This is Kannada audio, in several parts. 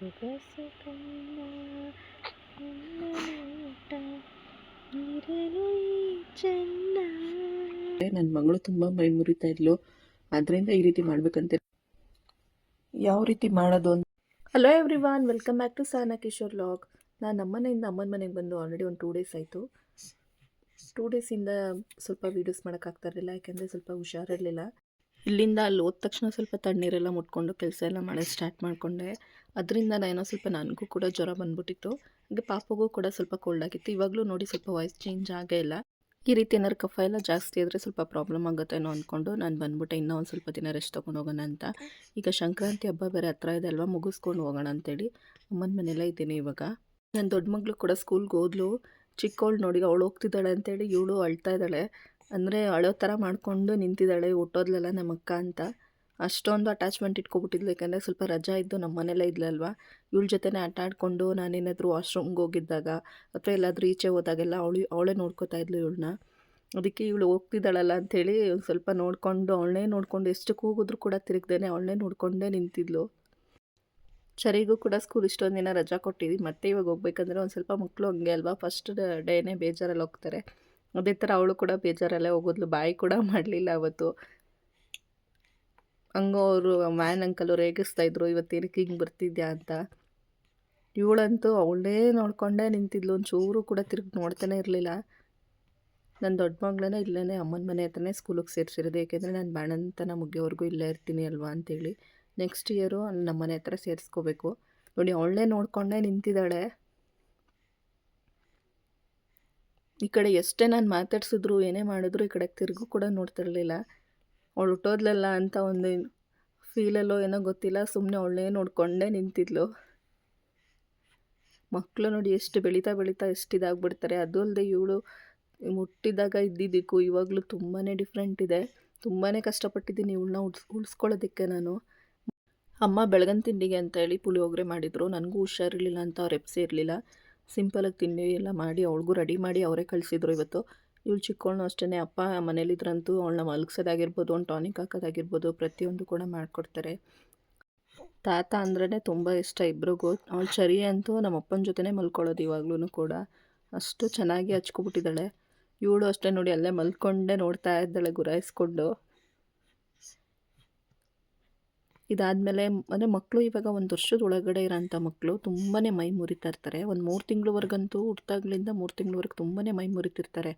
ಬೊಗಸ ಕಣ್ಣ ನನ್ನ ನೋಟ ಇರಲು ಚೆನ್ನ ನನ್ನ ಮಗಳು ತುಂಬ ಮೈ ಮುರಿತಾ ಇದ್ಲು. ಅದರಿಂದ ಈ ರೀತಿ ಮಾಡ್ಬೇಕಂತ ಯಾವ ರೀತಿ ಮಾಡೋದು ಅಂತ? Hello everyone welcome back to Sana Kishore log ನಾನು ನಮ್ಮನೆಯಿಂದ ಅಮ್ಮನ ಮನೆಗೆ ಬಂದು ಆಲ್ರೆಡಿ ಒಂದು ಟೂ ಡೇಸ್ ಆಯಿತು. ಟೂ ಡೇಸಿಂದ ಸ್ವಲ್ಪ ವೀಡಿಯೋಸ್ ಮಾಡೋಕ್ಕಾಗ್ತಾ ಇರಲಿಲ್ಲ ಯಾಕೆಂದರೆ ಸ್ವಲ್ಪ ಹುಷಾರಿರಲಿಲ್ಲ. ಇಲ್ಲಿಂದ ಅಲ್ಲಿ ಹೋದ ತಕ್ಷಣ ಸ್ವಲ್ಪ ತಣ್ಣೀರೆಲ್ಲ ಮುಟ್ಕೊಂಡು ಕೆಲಸ ಎಲ್ಲ ಮಾಡೋದು ಸ್ಟಾರ್ಟ್ ಮಾಡಿಕೊಂಡೆ. ಅದರಿಂದ ಏನೋ ಸ್ವಲ್ಪ ನನಗೂ ಕೂಡ ಜ್ವರ ಬಂದ್ಬಿಟ್ಟಿತ್ತು. ಹಾಗೆ ಪಾಪಗೂ ಕೂಡ ಸ್ವಲ್ಪ ಕೋಲ್ಡ್ ಆಗಿತ್ತು. ಇವಾಗಲೂ ನೋಡಿ ಸ್ವಲ್ಪ ವಾಯ್ಸ್ ಚೇಂಜ್ ಆಗೇ ಇಲ್ಲ. ಈ ರೀತಿ ಏನಾದ್ರು ಕಫ ಎಲ್ಲ ಜಾಸ್ತಿ ಆದರೆ ಸ್ವಲ್ಪ ಪ್ರಾಬ್ಲಮ್ ಆಗುತ್ತೇನೋ ಅಂದ್ಕೊಂಡು ನಾನು ಬಂದ್ಬಿಟ್ಟೆ ಇನ್ನೂ ಒಂದು ಸ್ವಲ್ಪ ದಿನ ರೆಸ್ಟ್ ತೊಗೊಂಡು ಹೋಗೋಣ ಅಂತ. ಈಗ ಸಂಕ್ರಾಂತಿ ಹಬ್ಬ ಬೇರೆ ಹತ್ರ ಇದೆ ಅಲ್ವಾ, ಮುಗಿಸ್ಕೊಂಡು ಹೋಗೋಣ ಅಂತೇಳಿ. ಅಮ್ಮನ ಮನೆಯಲ್ಲೇ ಇದ್ದೀನಿ ಇವಾಗ. ನನ್ನ ದೊಡ್ಡ ಮಗಳು ಕೂಡ ಸ್ಕೂಲ್ಗೆ ಹೋದ್ಲು. ಚಿಕ್ಕವಳು ನೋಡಿ ಅವಳು ಹೋಗ್ತಿದ್ದಾಳೆ ಅಂತೇಳಿ ಇವಳು ಅಳ್ತಾ ಇದ್ದಾಳೆ. ಅಂದರೆ ಅಳೋ ಥರ ಮಾಡಿಕೊಂಡು ನಿಂತಿದ್ದಾಳೆ, ಹುಟ್ಟೋದ್ಲೆಲ್ಲ ನಮ್ಮ ಅಕ್ಕ ಅಂತ. ಅಷ್ಟೊಂದು ಅಟ್ಯಾಚ್ಮೆಂಟ್ ಇಟ್ಕೊಬಿಟ್ಟಿದ್ಲು. ಯಾಕಂದರೆ ಸ್ವಲ್ಪ ರಜಾ ಇದ್ದು ನಮ್ಮ ಮನೆಯಲ್ಲೇ ಇದ್ಲಲ್ವ ಇವಳ ಜೊತೆನೇ ಆಟ ಆಡಿಕೊಂಡು ನಾನೇನಾದರೂ ವಾಶ್ರೂಮ್ಗೆ ಹೋಗಿದ್ದಾಗ ಅಥವಾ ಎಲ್ಲಾದರೂ ಈಚೆ ಹೋದಾಗೆಲ್ಲ ಅವಳು, ಅವಳೇ ನೋಡ್ಕೋತಾ ಇದ್ಲು ಇವಳನ್ನ. ಅದಕ್ಕೆ ಇವಳು ಹೋಗ್ತಿದ್ದಾಳಲ್ಲ ಅಂಥೇಳಿ ಸ್ವಲ್ಪ ನೋಡಿಕೊಂಡು ಅವಳನ್ನೇ ನೋಡಿಕೊಂಡು ಎಷ್ಟು ಕೂಗಿದ್ರು ಕೂಡ ತಿರುಗ್ದೇನೆ ಅವಳನ್ನೇ ನೋಡಿಕೊಂಡೇ ನಿಂತಿದ್ಲು. ಚರಿಗೂ ಕೂಡ ಸ್ಕೂಲ್ ಇಷ್ಟೊಂದು ದಿನ ರಜಾ ಕೊಟ್ಟಿದ್ವಿ. ಮತ್ತೆ ಇವಾಗ ಹೋಗ್ಬೇಕಂದ್ರೆ ಒಂದು ಸ್ವಲ್ಪ ಮಕ್ಕಳು ಹಂಗೆ ಅಲ್ವಾ? ಫಸ್ಟ್ ಡೇನೇ ಬೇಜಾರಲ್ಲಿ ಹೋಗ್ತಾರೆ. ಅದೇ ಥರ ಅವಳು ಕೂಡ ಬೇಜಾರಲ್ಲೇ ಹೋಗೋದ್ಲು. ಬಾಯಿ ಕೂಡ ಮಾಡಲಿಲ್ಲ ಅವತ್ತು. ಹಂಗ ಅವರು ಮ್ಯಾನ್ ಅಂಕಲ್ ಅವ್ರು ರೇಗಿಸ್ತಾ ಇದ್ರು ಇವತ್ತೇನಕ್ಕೆ ಹಿಂಗೆ ಬರ್ತಿದ್ಯಾ ಅಂತ? ಇವಳಂತೂ ಅವಳೇ ನೋಡ್ಕೊಂಡೇ ನಿಂತಿದ್ಲು. ಒಂಚೂರು ಕೂಡ ತಿರುಗಿ ನೋಡ್ತಾನೆ ಇರಲಿಲ್ಲ. ನನ್ನ ದೊಡ್ಡ ಮಗಳನ್ನ ಇಲ್ಲೇ ಅಮ್ಮನ ಮನೆ ಹತ್ರನೇ ಸ್ಕೂಲಿಗೆ ಸೇರಿಸಿರೋದು. ಏಕೆಂದರೆ ನಾನು ಬಾಣಂತನ ಮುಗಿಯೋವರೆಗೂ ಇಲ್ಲೇ ಇರ್ತೀನಿ ಅಲ್ವಾ ಅಂತೇಳಿ. ನೆಕ್ಸ್ಟ್ ಇಯರು ನಮ್ಮ ಮನೆ ಹತ್ರ ಸೇರಿಸ್ಕೋಬೇಕು. ನೋಡಿ ಅವಳೇ ನೋಡ್ಕೊಂಡೇ ನಿಂತಿದ್ದಾಳೆ. ಈ ಕಡೆ ಎಷ್ಟೇ ನಾನು ಮಾತಾಡ್ಸಿದ್ರು, ಏನೇ ಮಾಡಿದ್ರು ಈ ಕಡೆ ತಿರುಗೂ ಕೂಡ ನೋಡ್ತಿರ್ಲಿಲ್ಲ ಅವಳು ಹುಟ್ಟೋದ್ಲಲ್ಲ ಅಂತ ಒಂದು ಫೀಲಲ್ಲೋ ಏನೋ ಗೊತ್ತಿಲ್ಲ ಸುಮ್ಮನೆ ಅವಳನ್ನೇ ನೋಡಿಕೊಂಡೇ ನಿಂತಿದ್ಲು. ಮಕ್ಕಳು ನೋಡಿ ಎಷ್ಟು ಬೆಳೀತಾ ಬೆಳೀತಾ ಎಷ್ಟು ಇದಾಗ್ಬಿಡ್ತಾರೆ. ಅದು ಅಲ್ಲದೆ ಇವಳು ಮುಟ್ಟಿದಾಗ ಇದ್ದಿದ್ದಕ್ಕೂ ಇವಾಗಲೂ ತುಂಬಾ ಡಿಫ್ರೆಂಟ್ ಇದೆ. ತುಂಬಾ ಕಷ್ಟಪಟ್ಟಿದ್ದೀನಿ ಇವಳನ್ನ ಉಳ್ಸ್, ಉಳಿಸ್ಕೊಳ್ಳೋದಕ್ಕೆ ನಾನು. ಅಮ್ಮ ಬೆಳಗನ್ ತಿಂಡಿಗೆ ಅಂತ ಹೇಳಿ ಪುಳಿಯೋಗರೆ ಮಾಡಿದರು. ನನಗೂ ಹುಷಾರಿರಲಿಲ್ಲ ಅಂತ ಅವ್ರು ಎಪ್ಸಿ ಇರಲಿಲ್ಲ. ಸಿಂಪಲಾಗಿ ತಿಂಡಿ ಎಲ್ಲ ಮಾಡಿ, ಅವಳಿಗೂ ರೆಡಿ ಮಾಡಿ ಅವರೇ ಕಳಿಸಿದ್ರು ಇವತ್ತು. ಇವಳು ಚಿಕ್ಕವಳನ್ನೂ ಅಷ್ಟೇ ಅಪ್ಪ ಮನೇಲಿದ್ರಂತೂ ಅವಳನ್ನ ಮಲಗಿಸೋದಾಗಿರ್ಬೋದು ಒಂದು ಟಾನಿಕ್ ಹಾಕೋದಾಗಿರ್ಬೋದು, ಪ್ರತಿಯೊಂದು ಕೂಡ ಮಾಡಿಕೊಡ್ತಾರೆ. ತಾತ ಅಂದ್ರೇ ತುಂಬ ಇಷ್ಟ ಇಬ್ಬರಿಗೂ ಅವಳು ಚರಿ ಅಂತೂ ನಮ್ಮ ಅಪ್ಪನ ಜೊತೆನೇ ಮಲ್ಕೊಳ್ಳೋದು ಇವಾಗ್ಲೂ ಕೂಡ. ಅಷ್ಟು ಚೆನ್ನಾಗಿ ಹಚ್ಕೊಬಿಟ್ಟಿದ್ದಾಳೆ. ಇವಳು ಅಷ್ಟೇ ನೋಡಿ ಅಲ್ಲೇ ಮಲ್ಕೊಂಡೇ ನೋಡ್ತಾ ಇದ್ದಾಳೆ ಗುರಾಯಿಸ್ಕೊಂಡು. ಇದಾದಮೇಲೆ ಅಂದರೆ ಮಕ್ಕಳು ಇವಾಗ ಒಂದು ವರ್ಷದ ಒಳಗಡೆ ಇರೋಂಥ ಮಕ್ಕಳು ತುಂಬಾ ಮೈ ಮುರಿತಾ ಇರ್ತಾರೆ. ಒಂದು ಮೂರು ತಿಂಗಳವರೆಗಂತೂ ಹುಟ್ಟಾಗ್ಲಿಂದ ಮೂರು ತಿಂಗಳವರೆಗೆ ತುಂಬಾ ಮೈ ಮುರಿತಿರ್ತಾರೆ.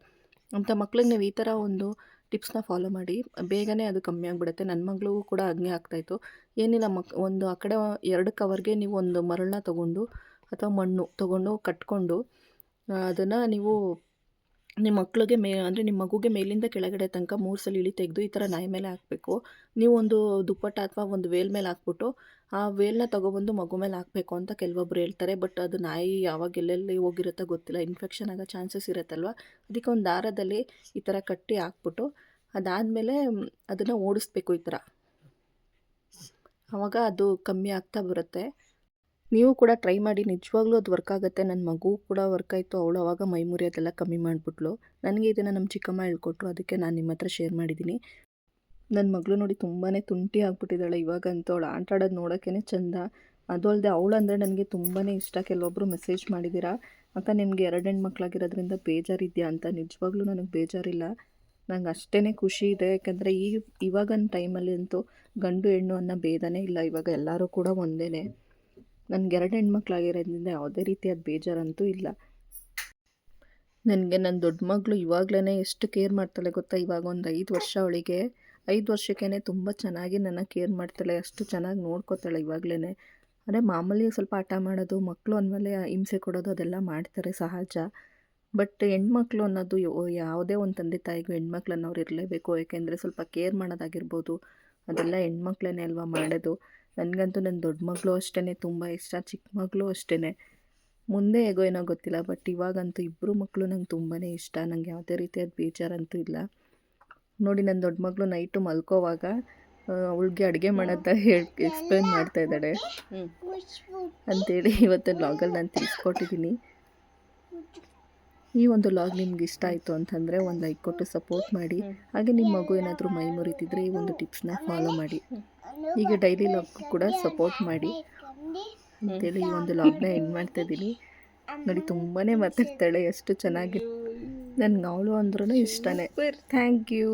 ಅಂಥ ಮಕ್ಳಿಗೆ ನೀವು ಈ ಥರ ಒಂದು ಟಿಪ್ಸ್ನ ಫಾಲೋ ಮಾಡಿ. ಬೇಗನೆ ಅದು ಕಮ್ಮಿ ಆಗಿಬಿಡುತ್ತೆ. ನನ್ನ ಮಗಳಿಗೂ ಕೂಡ ಹಂಗೆ ಆಗ್ತಾಯಿತ್ತು. ಏನಿಲ್ಲ ಮಕ್, ಒಂದು ಆ ಕಡೆ ಎರಡು ಕವರ್ಗೆ ನೀವು ಒಂದು ಮರಳನ್ನ ತೊಗೊಂಡು ಅಥವಾ ಮಣ್ಣು ತೊಗೊಂಡು ಕಟ್ಕೊಂಡು ಅದನ್ನು ನೀವು ನಿಮ್ಮ ಮಕ್ಳಿಗೆ ಮೇ, ಅಂದರೆ ನಿಮ್ಮ ಮಗುಗೆ ಮೇಲಿಂದ ಕೆಳಗಡೆ ತನಕ ಮೂರು ಸಲ ಇಳಿ ತೆಗೆದು ಈ ಥರ ನಾಯಿ ಮೇಲೆ ಹಾಕಬೇಕು. ನೀವು ಒಂದು ದುಪ್ಪಟ್ಟ ಅಥವಾ ಒಂದು ವೇಲ್ ಮೇಲೆ ಹಾಕ್ಬಿಟ್ಟು, ಆ ವೇಲ್ನ ತೊಗೊಬಂದು ಮಗು ಮೇಲೆ ಹಾಕಬೇಕು ಅಂತ ಕೆಲವೊಬ್ರು ಹೇಳ್ತಾರೆ. ಬಟ್ ಅದು ನಾಯಿ ಯಾವಾಗ ಎಲ್ಲೆಲ್ಲಿ ಹೋಗಿರುತ್ತೋ ಗೊತ್ತಿಲ್ಲ. ಇನ್ಫೆಕ್ಷನ್ ಆಗೋ ಚಾನ್ಸಸ್ ಇರುತ್ತಲ್ವ? ಅದಕ್ಕೆ ಒಂದು ದಾರದಲ್ಲಿ ಈ ಥರ ಕಟ್ಟಿ ಹಾಕ್ಬಿಟ್ಟು, ಅದಾದಮೇಲೆ ಅದನ್ನು ಓಡಿಸ್ಬೇಕು ಈ ಥರ. ಆವಾಗ ಅದು ಕಮ್ಮಿ ಆಗ್ತಾ ಬರುತ್ತೆ. ನೀವು ಕೂಡ ಟ್ರೈ ಮಾಡಿ, ನಿಜವಾಗ್ಲೂ ಅದು ವರ್ಕ್ ಆಗುತ್ತೆ. ನನ್ನ ಮಗು ಕೂಡ ವರ್ಕ್ ಆಯಿತು, ಅವಳು ಅವಾಗ ಮೈ ಅದೆಲ್ಲ ಕಮ್ಮಿ ಮಾಡಿಬಿಟ್ಲು. ನನಗೆ ಇದನ್ನು ನಮ್ಮ ಚಿಕ್ಕಮ್ಮ ಹೇಳ್ಕೊಟ್ರು, ಅದಕ್ಕೆ ನಾನು ನಿಮ್ಮ ಹತ್ರ ಶೇರ್ ಮಾಡಿದ್ದೀನಿ ನನ್ನ ಮಗಳು ನೋಡಿ ತುಂಬಾ ತುಂಟಿ ಆಗ್ಬಿಟ್ಟಿದ್ದಾಳೆ. ಇವಾಗಂತೂ ಅವಳು ಆಟ ಆಡೋದು ನೋಡೋಕ್ಕೇ ಚಂದ. ಅದು ಅಲ್ಲದೆ ಅವಳು ಅಂದರೆ ನನಗೆ ತುಂಬಾ ಇಷ್ಟ. ಕೆಲವೊಬ್ಬರು ಮೆಸೇಜ್ ಮಾಡಿದ್ದೀರಾ ಅಕ್ಕ ನಿಮಗೆ ಎರಡು ಹೆಣ್ಮಕ್ಳಾಗಿರೋದ್ರಿಂದ ಬೇಜಾರಿದೆಯಾ ಅಂತ? ನಿಜವಾಗ್ಲೂ ನನಗೆ ಬೇಜಾರಿಲ್ಲ. ನಂಗೆ ಅಷ್ಟೇ ಖುಷಿ ಇದೆ. ಯಾಕಂದರೆ ಈ ಇವಾಗಿನ ಟೈಮಲ್ಲಿ ಅಂತೂ ಗಂಡು ಹೆಣ್ಣು ಅನ್ನೋ ಭೇದನೇ ಇಲ್ಲ. ಇವಾಗ ಎಲ್ಲರೂ ಕೂಡ ಒಂದೇ ನನಗೆ ಎರಡು ಹೆಣ್ಮಕ್ಳಾಗಿರೋದ್ರಿಂದ ಯಾವುದೇ ರೀತಿಯಾದ ಬೇಜಾರಂತೂ ಇಲ್ಲ. ನನಗೆ ನನ್ನ ದೊಡ್ಡ ಮಗಳು ಇವಾಗಲೇ ಎಷ್ಟು ಕೇರ್ ಮಾಡ್ತಾಳೆ ಗೊತ್ತಾ? ಇವಾಗ ಒಂದು ಐದು ವರ್ಷ ಅವಳಿಗೆ. ಐದು ವರ್ಷಕ್ಕೇ ತುಂಬ ಚೆನ್ನಾಗಿ ನನ್ನ ಕೇರ್ ಮಾಡ್ತಾಳೆ. ಅಷ್ಟು ಚೆನ್ನಾಗಿ ನೋಡ್ಕೋತಾಳೆ ಇವಾಗಲೇ ಅಂದರೆ ಮಾಮೂಲಿ ಸ್ವಲ್ಪ ಆಟ ಮಾಡೋದು ಮಕ್ಕಳು ಅಂದಮೇಲೆ ಹಿಂಸೆ ಕೊಡೋದು, ಅದೆಲ್ಲ ಮಾಡ್ತಾರೆ ಸಹಜ. ಬಟ್ ಹೆಣ್ಮಕ್ಳು ಅನ್ನೋದು ಯಾವುದೇ ಒಂದು ತಂದೆ ತಾಯಿಗೂ ಹೆಣ್ಮಕ್ಳನ್ನು ಅವ್ರು ಇರಲೇಬೇಕು. ಏಕೆಂದರೆ ಸ್ವಲ್ಪ ಕೇರ್ ಮಾಡೋದಾಗಿರ್ಬೋದು. ಅದೆಲ್ಲ ಹೆಣ್ಮಕ್ಳೇ ಅಲ್ವಾ ಮಾಡೋದು. ನನಗಂತೂ ನನ್ನ ದೊಡ್ಡ ಮಗಳು ಅಷ್ಟೇ ತುಂಬ ಇಷ್ಟ. ಚಿಕ್ಕ ಮಗಳು ಅಷ್ಟೇ ಮುಂದೆ ಹೇಗೋ ಏನೋ ಗೊತ್ತಿಲ್ಲ ಬಟ್ ಇವಾಗಂತೂ ಇಬ್ಬರು ಮಕ್ಕಳು ನಂಗೆ ತುಂಬಾ ಇಷ್ಟ. ನಂಗೆ ಯಾವುದೇ ರೀತಿಯಾದ ಬೇಜಾರಂತೂ ಇಲ್ಲ. ನೋಡಿ ನನ್ನ ದೊಡ್ಡ ಮಗಳು ನೈಟು ಮಲ್ಕೋವಾಗ ಅವಳಿಗೆ ಅಡುಗೆ ಮಾಡೋದ ಹೇಳಿ ಎಕ್ಸ್ಪ್ಲೈನ್ ಮಾಡ್ತಾ ಇದ್ದಾಳೆ. ಅಂತೇಳಿ ಇವತ್ತು ಲಾಗಲ್ಲಿ ನಾನು ತಿಳಿಸ್ಕೊಟ್ಟಿದ್ದೀನಿ ಈ ಒಂದು ಲಾಗ್ ನಿಮ್ಗೆ ಇಷ್ಟ ಆಯಿತು ಅಂತಂದರೆ ಒಂದು ಲೈಕ್ ಕೊಟ್ಟು ಸಪೋರ್ಟ್ ಮಾಡಿ. ಹಾಗೆ ನಿಮ್ಮ ಮಗು ಏನಾದರೂ ಮೈ ಮುರಿತಿದ್ರೆ ಈ ಒಂದು ಟಿಪ್ಸ್ನ ಫಾಲೋ ಮಾಡಿ. ಹೀಗೆ ಡೈಲಿ ಲಾಗ್ ಕೂಡ ಸಪೋರ್ಟ್ ಮಾಡಿ. ಅಂತೇಳಿ ಈ ಒಂದು ಲಾಗ್ನ ಎಂಡ್ ಮಾಡ್ತಾ ಇದ್ದೀನಿ. ನೋಡಿ ತುಂಬಾ ಮಾತಾಡ್ತಾಳೆ, ಎಷ್ಟು ಚೆನ್ನಾಗಿ. ನನ್ಗೆ ಅವಳು ಅಂದ್ರೂ ಇಷ್ಟನೇ. Thank you